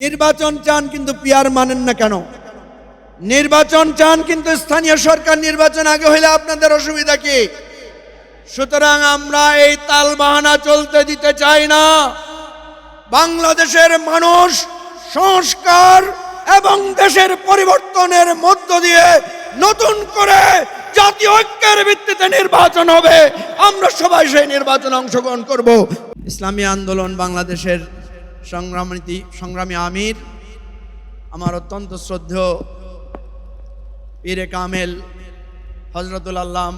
নির্বাচন চান কিন্তু পিয়ার মানেন না কেন? নির্বাচন চান কিন্তু স্থানীয় সরকার নির্বাচন আগে হইলে আপনাদের অসুবিধা কি? সুতরাং আমরা এই তাল বাহানা চলতে দিতে চাই না। বাংলাদেশের মানুষ সংস্কার এবং দেশের পরিবর্তনের মধ্য দিয়ে নতুন করে জাতীয় ঐক্যের ভিত্তিতে নির্বাচন হবে। আমরা সবাই সেই নির্বাচনে অংশগ্রহণ করব। ইসলামী আন্দোলন বাংলাদেশের সংগ্রামী সংগ্রামী আমির, আমার অত্যন্ত শ্রদ্ধেয় পীরে কামেল হজরতুল আল্লাম,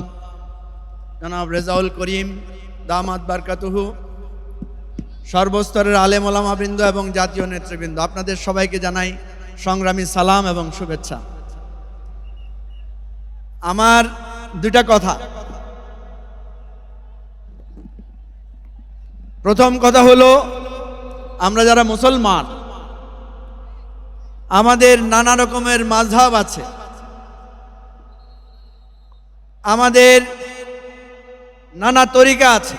জনাব রেজাউল করিম দামাদ বারকাতুহু, সর্বস্তরের আলেম ওলামাবৃন্দ এবং জাতীয় নেতৃবৃন্দ। আপনাদের সবাইকে জানাই সংগ্রামী সালাম এবং শুভেচ্ছা। আমার দুটা কথা। প্রথম কথা হলো আমরা যারা মুসলমান, আমাদের নানা রকমের মাঝহাব আছে। আমাদের নানা তরিকা আছে,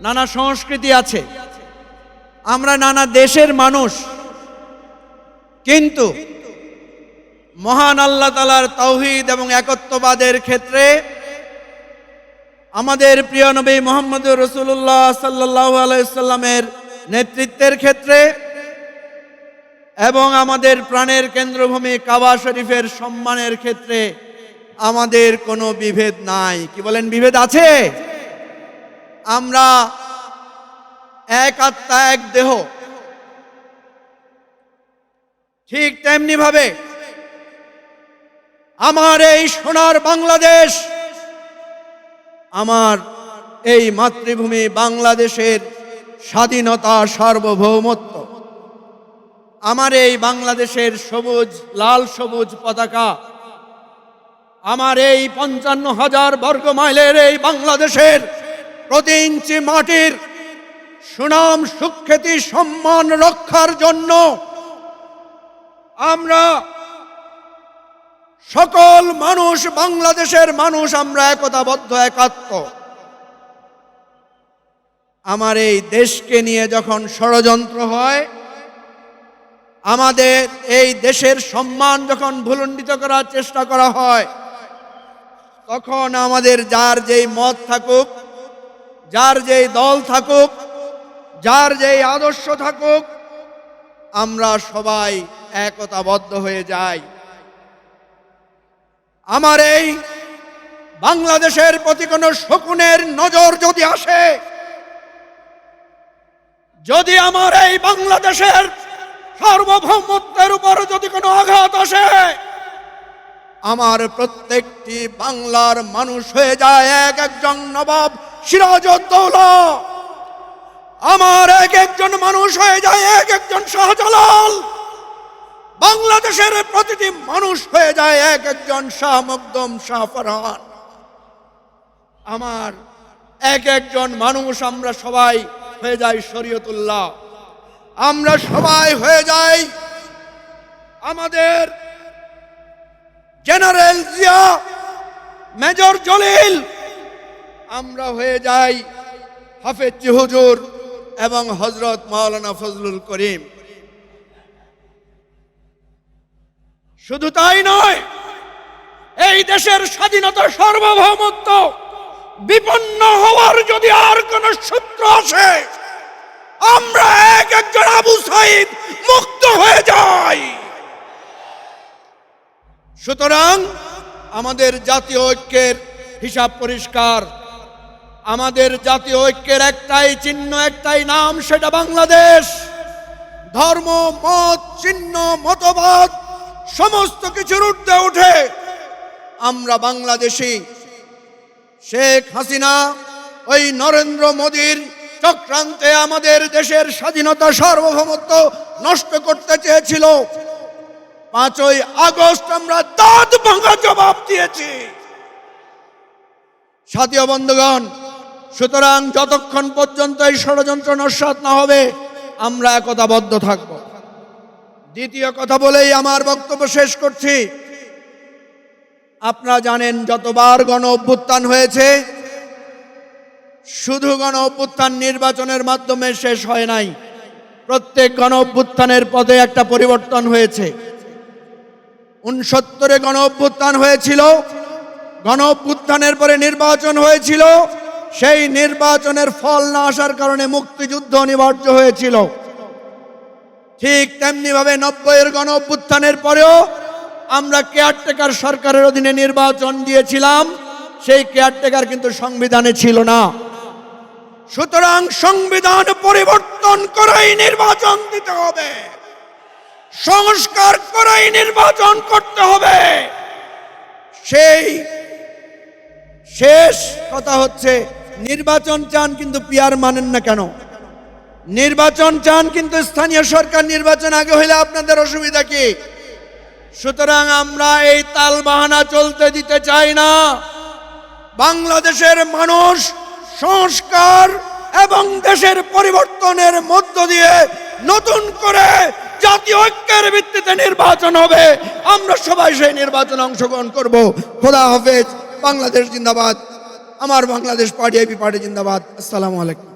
নানা সংস্কৃতি আছে। আমরা নানা দেশের মানুষ, কিন্তু মহান আল্লাহ তালার তৌহিদ এবং একত্ববাদের ক্ষেত্রে আমাদের প্রিয় নবী মোহাম্মদ রসুল্লাহ সাল্লাহ আলাইসাল্লামের নেতৃত্বের ক্ষেত্রে এবং আমাদের প্রাণের কেন্দ্রভূমি কাবা শরীফের সম্মানের ক্ষেত্রে আমাদের কোনো বিভেদ নাই। কি বলেন, বিভেদ আছে? আমরা এক আত্মা, এক দেহ। ঠিক তেমনি ভাবে আমার এই সোনার বাংলাদেশ, আমার এই মাতৃভূমি বাংলাদেশের স্বাধীনতা সার্বভৌমত্ব। আমার এই বাংলাদেশের সবুজ, লাল সবুজ পতাকা, আমার এই পঞ্চান্ন হাজার বর্গ মাইলের এই বাংলাদেশের প্রতি ইঞ্চি মাটির সুনাম, সুখ্যাতি, সম্মান রক্ষার জন্য আমরা সকল মানুষ, বাংলাদেশের মানুষ আমরা একতাবদ্ধ, একাত্ম। আমার এই দেশকে নিয়ে যখন ষড়যন্ত্র হয়, আমাদের এই দেশের সম্মান যখন ভুলণ্ডিত করার চেষ্টা করা হয়, তখন আমাদের যার যেই মত থাকুক, যার যেই দল থাকুক, যার যেই আদর্শ থাকুক, আমরা সবাই একতাবদ্ধ হয়ে যাই। আমার এই বাংলাদেশের প্রতি কোনো শকুনের নজর যদি আসে যদি আমার এই বাংলাদেশের সার্বভৌমত্বের উপর যদি কোনো আঘাত আসে, আমার প্রত্যেকটি বাংলার মানুষ হয়ে যায় এক একজন নবাব সিরাজউদ্দৌলা। আমার এক একজন মানুষ হয়ে যায় এক একজন শাহজালাল। বাংলাদেশের প্রতিটি মানুষ হয়ে যায় এক একজন শাহ মকদম শাহ ফরহান। আমার এক একজন মানুষ আমরা সবাই হয়ে যাই শরীয়তুল্লাহ। আমরা সবাই হয়ে যাই আমাদের জেনারেল জিয়া, মেজর জলিল। আমরা হয়ে যাই হাফেজ হুজুর এবং হজরত মাওলানা ফজলুল করিম। শুধু তাই নয়, এই দেশের স্বাধীনতা সার্বভৌমত্ব বিপন্ন হওয়ার যদি আর কোন সূত্র আসে, আমরা এক একজন আবু সাইদ মুক্ত হয়ে যাই। সুতরাং আমাদের জাতীয় ঐক্যের হিসাব পরিষ্কার। আমাদের জাতীয় ঐক্যের একটাই চিহ্ন, একটাই নাম, সেটা বাংলাদেশ। ধর্ম, মত, চিহ্ন, মতবাদ, সমস্ত কিছুর ঊর্ধ্বে উঠে আমরা বাংলাদেশি শেখ হাসিনা, ওই নরেন্দ্র মোদীর চক্রান্তে আমাদের দেশের স্বাধীনতা সার্বভৌমত্ব নষ্ট করতে চেয়েছিল। পাঁচই আগস্ট আমরা দাঁত ভাঙা জবাব দিয়েছি। সাথীয় বন্ধুগণ, সুতরাং যতক্ষণ পর্যন্ত এই ষড়যন্ত্র নস্বাত না হবে, আমরা একতাবদ্ধ থাকব। দ্বিতীয় কথা বলেই আমার বক্তব্য শেষ করছি। আপনারা জানেন যতবার গণ অভ্যুত্থান হয়েছে, শুধু গণ অভ্যুত্থান নির্বাচনের মাধ্যমে শেষ হয় নাই। প্রত্যেক গণ অভ্যুত্থানের পদে একটা পরিবর্তন হয়েছে। উনসত্তরে গণ অভ্যুত্থান হয়েছিল, গণ অভ্যুত্থানের পরে নির্বাচন হয়েছিল, সেই নির্বাচনের ফল না আসার কারণে মুক্তিযুদ্ধ অনিবার্য হয়েছিল। ঠিক তেমনি ভাবে নব্বইয়ের গণ অভ্যুত্থানের পরেও আমরা কেয়ারটেকার সরকারের অধীনে নির্বাচন দিয়েছিলাম, সেই কেয়ারটেকার কিন্তু সংবিধানে ছিল না। সুতরাং সংবিধান পরিবর্তন করেই নির্বাচন দিতে হবে। সংস্কার করেই নির্বাচন করতে হবে। সেই শেষ কথা হচ্ছে, নির্বাচন চান কিন্তু পিয়ার মানেন না কেন? নির্বাচন চান কিন্তু স্থানীয় সরকার নির্বাচন আগে হইলে আপনাদের অসুবিধা কি? সুতরাং আমরা এই তাল বাহানা চলতে দিতে চাই না। বাংলাদেশের মানুষ সংস্কার এবং দেশের পরিবর্তনের মধ্য দিয়ে নতুন করে জাতীয় ঐক্যের ভিত্তিতে নির্বাচন হবে। আমরা সবাই সেই নির্বাচনে অংশগ্রহণ করব। খোদা হাফেজ, বাংলাদেশ জিন্দাবাদ। আমার বাংলাদেশ পার্টি এবি পার্টি জিন্দাবাদ। আসসালামু আলাইকুম।